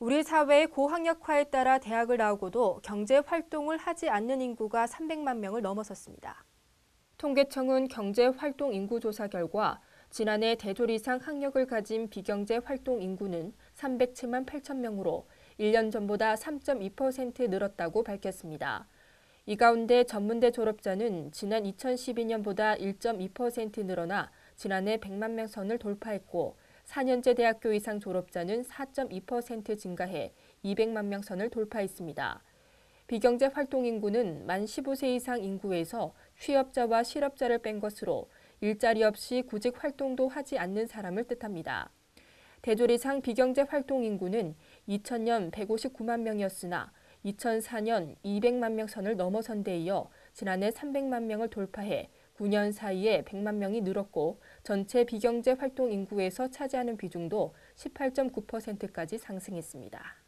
우리 사회의 고학력화에 따라 대학을 나오고도 경제 활동을 하지 않는 인구가 300만 명을 넘어섰습니다. 통계청은 경제 활동 인구 조사 결과 지난해 대졸 이상 학력을 가진 비경제 활동 인구는 307만 8천 명으로 1년 전보다 3.2% 늘었다고 밝혔습니다. 이 가운데 전문대 졸업자는 지난 2012년보다 1.2% 늘어나 지난해 100만 명 선을 돌파했고 4년제 대학교 이상 졸업자는 4.2% 증가해 200만 명 선을 돌파했습니다. 비경제 활동 인구는 만 15세 이상 인구에서 취업자와 실업자를 뺀 것으로 일자리 없이 구직 활동도 하지 않는 사람을 뜻합니다. 대졸 이상 비경제 활동 인구는 2000년 159만 명이었으나 2004년 200만 명 선을 넘어선 데 이어 지난해 300만 명을 돌파해 9년 사이에 100만 명이 늘었고 전체 비경제 활동 인구에서 차지하는 비중도 18.9%까지 상승했습니다.